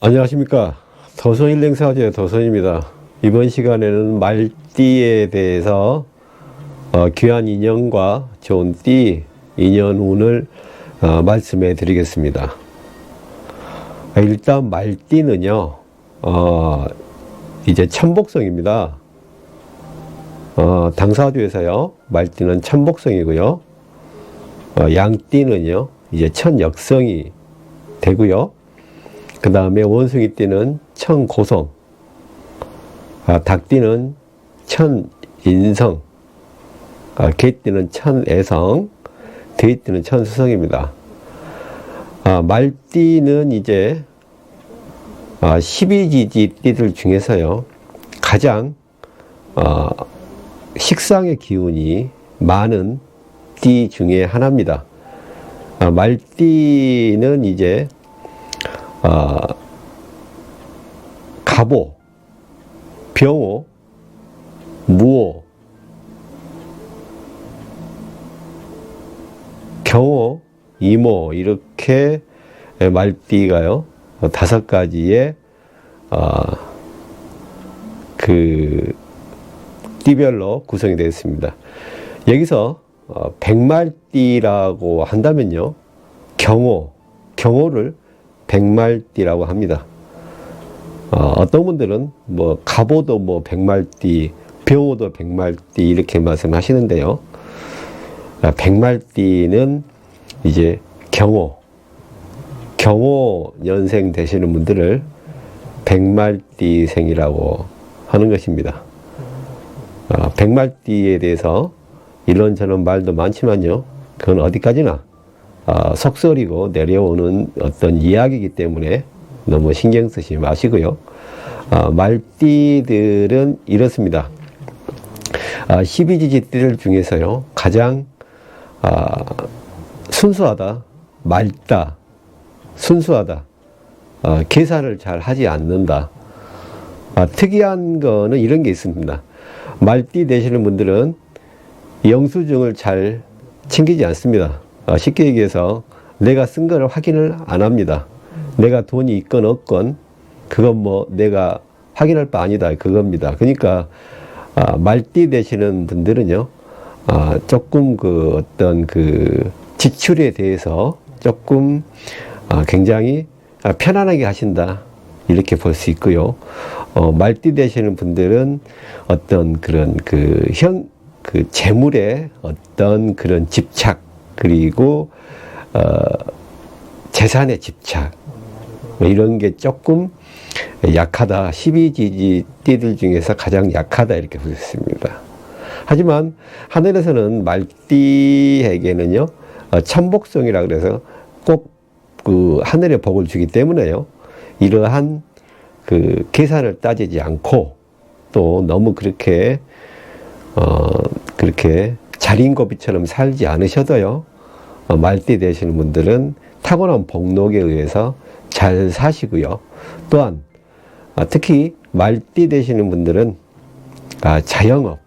안녕하십니까. 도서일행사제 도선입니다. 이번 시간에는 말띠에 대해서 어, 귀한 인연과 좋은 띠 인연운을 어, 말씀해 드리겠습니다. 아, 일단 말띠는요 어, 이제 천복성입니다. 어, 당사주에서요 말띠는 천복성이고요. 어, 양띠는요 이제 천역성이 되고요 그 다음에 원숭이 띠는 천고성, 아, 닭띠는 천인성, 아, 개띠는 천애성, 돼지띠는 천수성입니다. 아, 말띠는 이제 아, 12지지 띠들 중에서요 가장 어, 식상의 기운이 많은 띠 중에 하나입니다. 아, 말띠는 이제 어, 갑오, 병오, 무오, 경오, 이모 이렇게 말띠가요 어, 다섯 가지의 어, 그 띠별로 구성이 되어 있습니다. 여기서 어, 백말띠라고 한다면요 경오, 경오를 백말띠라고 합니다. 어, 떤 분들은 뭐 갑오도 뭐 백말띠, 병오도 백말띠 이렇게 말씀하시는데요. 아, 백말띠는 이제 경오, 경오 년생 되시는 분들을 백말띠생이라고 하는 것입니다. 어, 백말띠에 대해서 이런저런 말도 많지만요. 그건 어디까지나 어, 속설이고 내려오는 어떤 이야기이기 때문에 너무 신경 쓰지 마시고요. 어, 말띠들은 이렇습니다. 어, 12지지띠들 중에서요, 가장 어, 순수하다, 맑다, 순수하다, 어, 계산을 잘 하지 않는다. 아, 특이한 거는 이런 게 있습니다. 말띠 되시는 분들은 영수증을 잘 챙기지 않습니다. 어, 쉽게 얘기해서 내가 쓴 거를 확인을 안 합니다. 내가 돈이 있건 없건 그건 뭐 내가 확인할 바 아니다 그겁니다. 그러니까 아, 말띠 되시는 분들은요 아, 조금 그 어떤 그 지출에 대해서 조금 아, 굉장히 아, 편안하게 하신다 이렇게 볼 수 있고요. 어, 말띠 되시는 분들은 어떤 그런 그 현, 그 재물에 어떤 그런 집착, 그리고 어, 재산의 집착 뭐 이런 게 조금 약하다. 12지지 띠들 중에서 가장 약하다 이렇게 보겠습니다. 하지만 하늘에서는 말띠에게는요 어, 천복성이라 그래서 꼭 그 하늘의 복을 주기 때문에요 이러한 그 계산을 따지지 않고 또 너무 그렇게 어 그렇게 자린고비처럼 살지 않으셔도요 어, 말띠 되시는 분들은 타고난 복록에 의해서 잘 사시고요. 또한 아, 특히 말띠 되시는 분들은 아, 자영업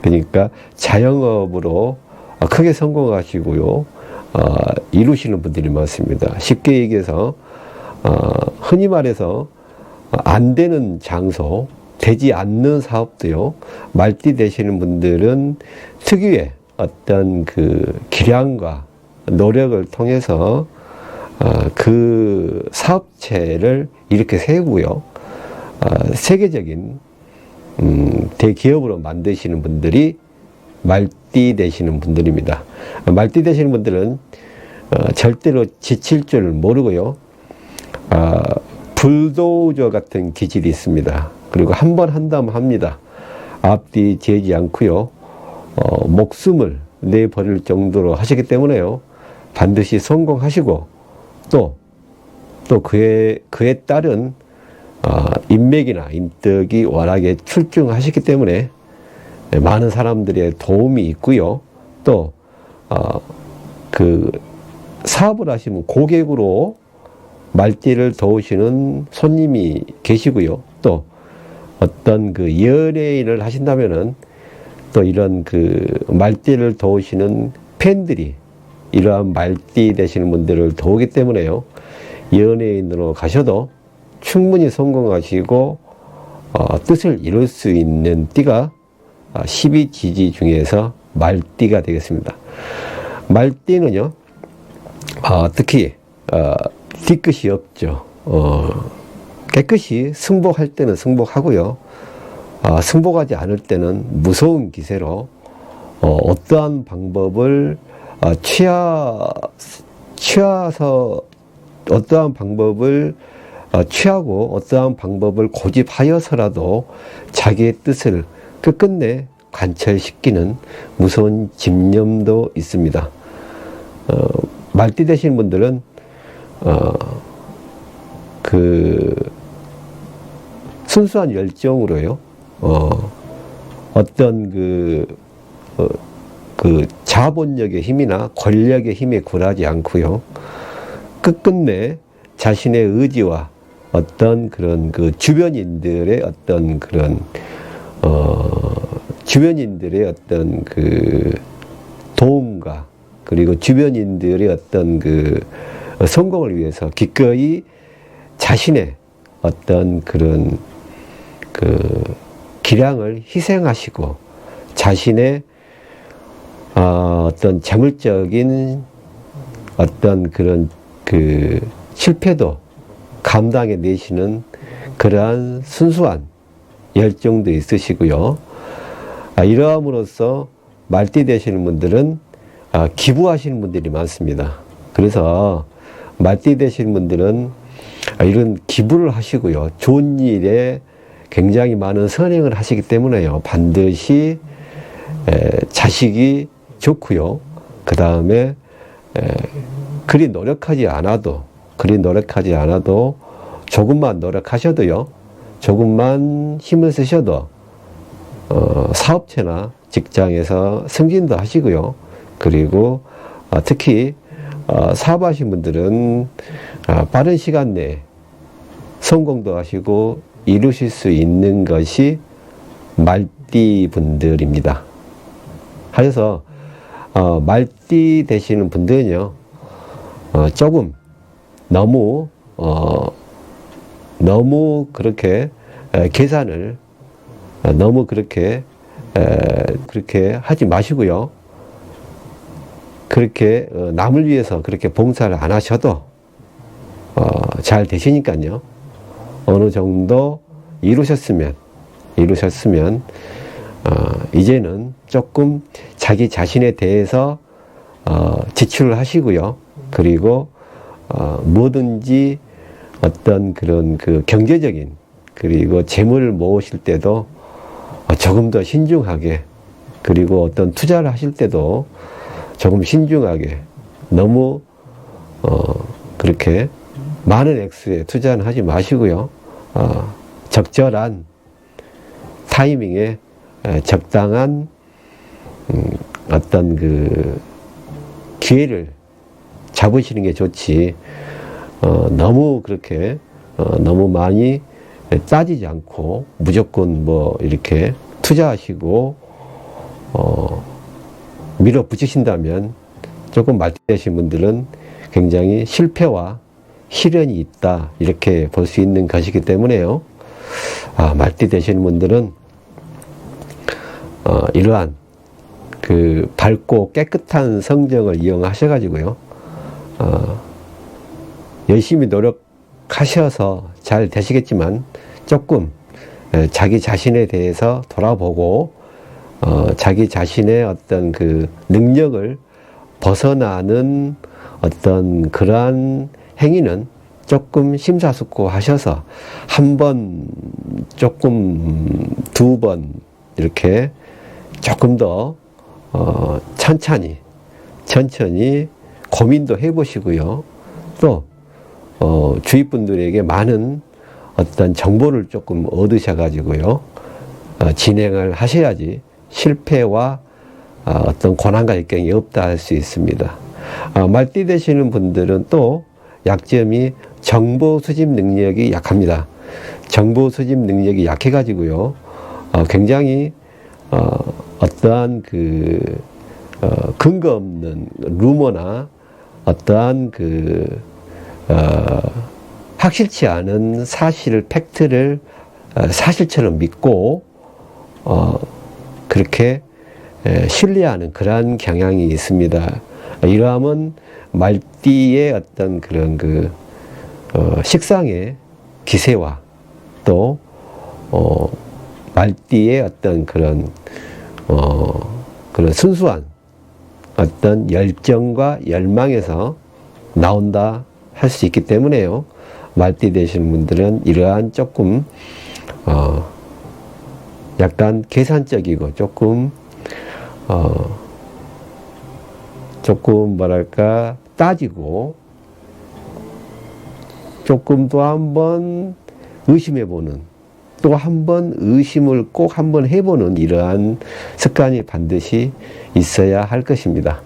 그러니까 자영업으로 어, 크게 성공하시고요. 어, 이루시는 분들이 많습니다. 쉽게 얘기해서 흔히 말해서 안 되는 장소, 되지 않는 사업도요. 말띠 되시는 분들은 특유의 어떤 그 기량과 노력을 통해서 어, 그 사업체를 이렇게 세우고요. 어, 세계적인 음, 대기업으로 만드시는 분들이 말띠 되시는 분들입니다. 말띠 되시는 분들은 어, 절대로 지칠 줄 모르고요. 어, 불도저 같은 기질이 있습니다. 그리고 한 번 한다면 합니다. 앞뒤 재지 않고요. 어, 목숨을 내버릴 정도로 하시기 때문에요. 반드시 성공하시고 또, 또 그에, 그에 따른 어, 인맥이나 인덕이 워낙에 출중하시기 때문에 많은 사람들의 도움이 있고요. 또, 어, 그 사업을 하시면 고객으로 말띠를 도우시는 손님이 계시고요. 또 어떤 그 연예인을 하신다면은 또 이런 그 말띠를 도우시는 팬들이 이러한 말띠 되시는 분들을 도우기 때문에요. 연예인으로 가셔도 충분히 성공하시고 어, 뜻을 이룰 수 있는 띠가 12지지 중에서 말띠가 되겠습니다. 말띠는요, 어, 특히 어, 뒤끝이 없죠. 어, 깨끗이 승복할 때는 승복하고요. 어, 승복하지 않을 때는 무서운 기세로 어, 어떠한 방법을 어, 취하 취하서 어떠한 방법을 어, 취하고 어떠한 방법을 고집하여서라도 자기의 뜻을 끝끝내 관철시키는 무서운 집념도 있습니다. 어, 말띠 되신 분들은 어, 그 순수한 열정으로요. 어, 어떤 그, 어, 그 자본력의 힘이나 권력의 힘에 굴하지 않고요. 끝끝내 자신의 의지와 어떤 그런 그 주변인들의 어떤 그런 어 주변인들의 어떤 그 도움과 그리고 주변인들의 어떤 그 성공을 위해서 기꺼이 자신의 어떤 그런 그 기량을 희생하시고 자신의 어, 어떤 재물적인 어떤 그런 그 실패도 감당해 내시는 그러한 순수한 열정도 있으시고요. 아, 이러함으로써 말띠 되시는 분들은 아, 기부하시는 분들이 많습니다. 그래서 말띠 되시는 분들은 아, 이런 기부를 하시고요. 좋은 일에 굉장히 많은 선행을 하시기 때문에요. 반드시 에, 자식이 좋고요. 그 다음에 그리 노력하지 않아도 그리 노력하지 않아도 조금만 노력하셔도요. 조금만 힘을 쓰셔도 어, 사업체나 직장에서 승진도 하시고요. 그리고 어, 특히 어, 사업하신 분들은 어, 빠른 시간 내에 성공도 하시고 이루실 수 있는 것이 말띠 분들입니다. 하여서 어, 말띠 되시는 분들은요, 어, 조금 너무 어, 너무 그렇게 에, 계산을 어, 너무 그렇게 에, 그렇게 하지 마시고요. 그렇게 어, 남을 위해서 그렇게 봉사를 안 하셔도 어, 잘 되시니까요. 어느 정도 이루셨으면 이루셨으면 어, 이제는 조금 자기 자신에 대해서 어, 지출을 하시고요. 그리고 어, 뭐든지 어떤 그런 그 경제적인 그리고 재물을 모으실 때도 어, 조금 더 신중하게 그리고 어떤 투자를 하실 때도 조금 신중하게 너무 어, 그렇게 많은 액수에 투자는 하지 마시고요. 어, 적절한 타이밍에 에, 적당한 음, 어떤 그 기회를 잡으시는 게 좋지. 어, 너무 그렇게 어, 너무 많이 따지지 않고 무조건 뭐 이렇게 투자하시고 어, 밀어붙이신다면 조금 말대하신 분들은 굉장히 실패와 시련이 있다 이렇게 볼 수 있는 것이기 때문에요. 아, 말띠 되시는 분들은 어, 이러한 그 밝고 깨끗한 성정을 이용하셔가지고요. 어, 열심히 노력하셔서 잘 되시겠지만 조금 에, 자기 자신에 대해서 돌아보고 어, 자기 자신의 어떤 그 능력을 벗어나는 어떤 그러한 행위는 조금 심사숙고 하셔서 한 번, 조금, 두 번, 이렇게 조금 더, 어, 천천히, 천천히 고민도 해보시고요. 또, 어, 주위 분들에게 많은 어떤 정보를 조금 얻으셔가지고요. 어, 진행을 하셔야지 실패와 어, 어떤 고난과 역경이 없다 할 수 있습니다. 어, 말띠 되시는 분들은 또 약점이 정보 수집 능력이 약합니다. 정보 수집 능력이 약해가지고요. 어, 굉장히 어, 어떠한 그 어, 근거 없는 루머나 어떠한 그 어, 확실치 않은 사실을 팩트를 어, 사실처럼 믿고 어, 그렇게 에, 신뢰하는 그러한 경향이 있습니다. 이러함은 말띠의 어떤 그런 그 어, 식상의 기세와 또 어, 말띠의 어떤 그런 어, 그런 순수한 어떤 열정과 열망에서 나온다 할 수 있기 때문에요. 말띠 되시는 분들은 이러한 조금 어, 약간 계산적이고 조금 어, 조금 뭐랄까 따지고 조금 더 한번 의심해 보는 또 한 번 의심을 꼭 한번 해보는 이러한 습관이 반드시 있어야 할 것입니다.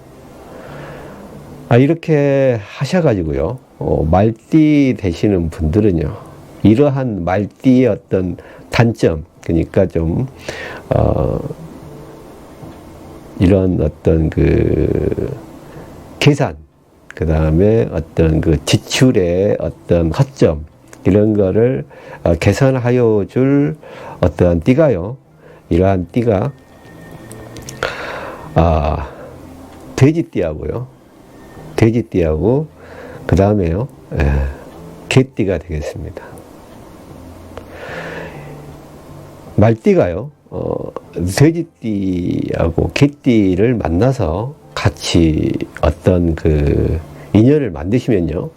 아, 이렇게 하셔가지고요, 어, 말띠 되시는 분들은요, 이러한 말띠의 어떤 단점, 그러니까 좀, 어, 이런 어떤 그, 계산, 그 다음에 어떤 그 지출의 어떤 허점, 이런 거를 어, 개선하여 줄 어떠한 띠가요. 이러한 띠가, 아, 돼지띠하고요. 돼지띠하고, 그 다음에요. 예, 개띠가 되겠습니다. 말띠가요. 어, 돼지띠하고 개띠를 만나서 같이 어떤 그 인연을 만드시면요.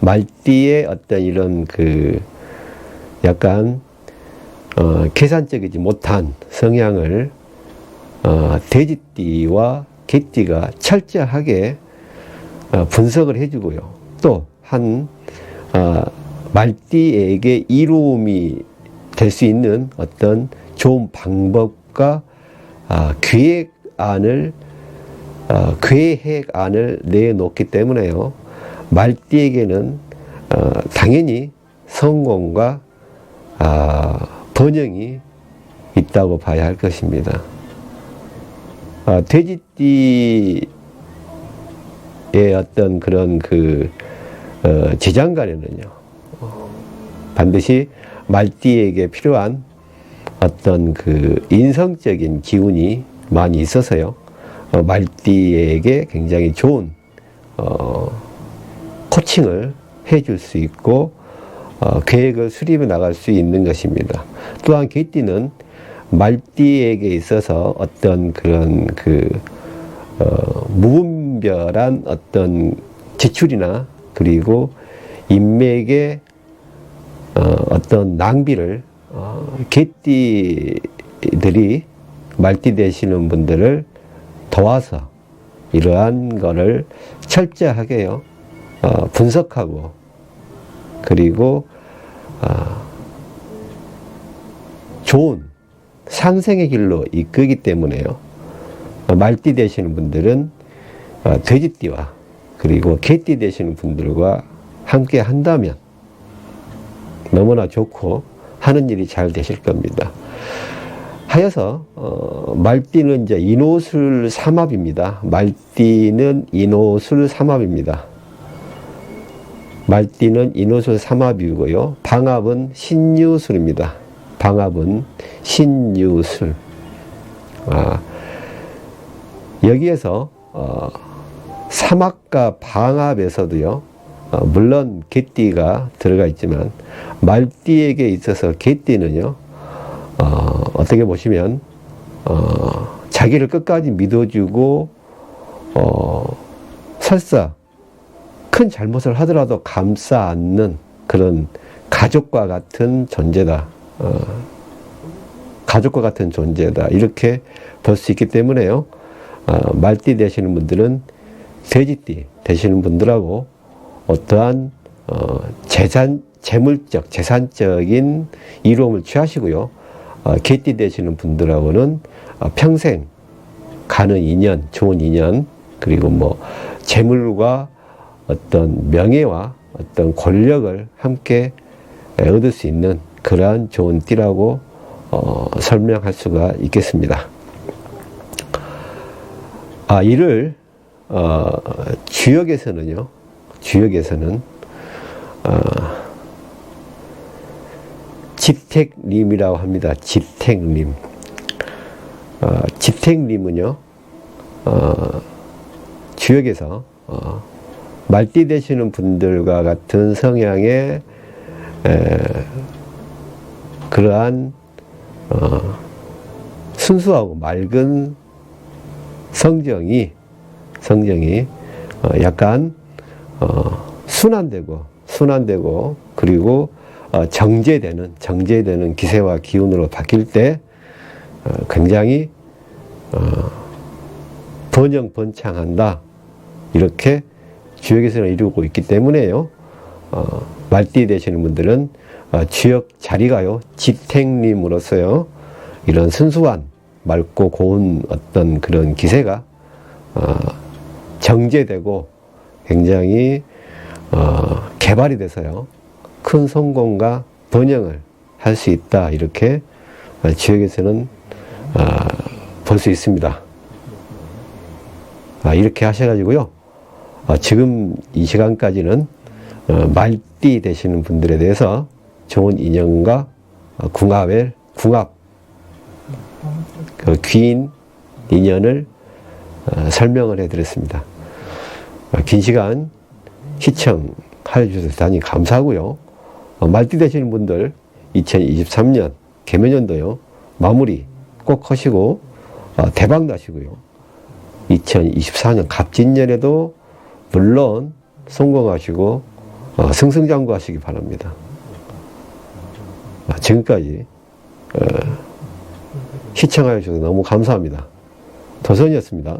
말띠의 어떤 이런 그 약간 어, 계산적이지 못한 성향을 어, 돼지띠와 개띠가 철저하게 어, 분석을 해주고요. 또한 어, 말띠에게 이로움이 될 수 있는 어떤 좋은 방법과 아, 계획안을 어, 계획 안을 내놓기 때문에요. 말띠에게는 어, 당연히 성공과 아, 번영이 있다고 봐야 할 것입니다. 아, 돼지띠의 어떤 그런 그 어, 지장간에는요 반드시 말띠에게 필요한 어떤 그 인성적인 기운이 많이 있어서요 어, 말띠에게 굉장히 좋은 어, 코칭을 해줄 수 있고 어, 계획을 수립해 나갈 수 있는 것입니다. 또한 개띠는 말띠에게 있어서 어떤 그런 그 어, 무분별한 어떤 지출이나 그리고 인맥의 어, 어떤 낭비를 어, 개띠들이 말띠 되시는 분들을 도와서 이러한 거를 철저하게요 어, 분석하고 그리고 어, 좋은 상생의 길로 이끄기 때문에요. 어, 말띠 되시는 분들은 어, 돼지띠와 그리고 개띠 되시는 분들과 함께 한다면 너무나 좋고 하는 일이 잘 되실 겁니다. 하여서 어, 말띠는 이제 인호술 삼합입니다. 말띠는 인호술 삼합입니다. 말띠는 인호술 삼합이고요. 방합은 신유술입니다. 방합은 신유술. 아, 여기에서 어, 삼합과 방합에서도요. 어, 물론 개띠가 들어가 있지만 말띠에게 있어서 개띠는요. 어, 어떻게 보시면 어, 자기를 끝까지 믿어주고 어, 설사 큰 잘못을 하더라도 감싸 안는 그런 가족과 같은 존재다. 어, 가족과 같은 존재다. 이렇게 볼 수 있기 때문에요. 어, 말띠 되시는 분들은 돼지띠 되시는 분들하고 어떠한 어, 재산, 재물적, 재산적인 이로움을 취하시고요. 어, 개띠 되시는 분들하고는 어, 평생 가는 인연, 좋은 인연, 그리고 뭐 재물과 어떤 명예와 어떤 권력을 함께 얻을 수 있는 그러한 좋은 띠라고 어, 설명할 수가 있겠습니다. 아, 이를 어, 주역에서는요, 주역에서는 어, 집택림이라고 합니다. 집택림. 어, 집택림은요, 어, 주역에서 어, 말띠 되시는 분들과 같은 성향의 에, 그러한 어, 순수하고 맑은 성정이 성정이 어, 약간 어, 순환되고 순환되고 그리고 어, 정제되는 정제되는 기세와 기운으로 바뀔 때 어, 굉장히 어, 번영 번창한다 이렇게 주역에서는 이루고 있기 때문에요. 어, 말띠 되시는 분들은 어, 주역 자리가요 집택림으로서요 이런 순수한 맑고 고운 어떤 그런 기세가 어, 정제되고 굉장히 어, 개발이 돼서요 큰 성공과 번영을 할 수 있다 이렇게 어, 지역에서는 볼수 있습니다. 아, 이렇게 하셔가지고요 어, 지금 이 시간까지는 어, 말띠 되시는 분들에 대해서 좋은 인연과 어, 궁합을 궁합 그 귀인 인연을 어, 설명을 해드렸습니다. 어, 긴 시간 시청해 주셔서 대단히 감사하고요. 어, 말띠 되시는 분들 2023년 개면연도요 마무리 꼭 하시고 어, 대박 나시고요. 2024년 갑진년에도 물론 성공하시고 어, 승승장구하시기 바랍니다. 아, 지금까지 어, 시청하여 주셔서 너무 감사합니다. 도선이었습니다.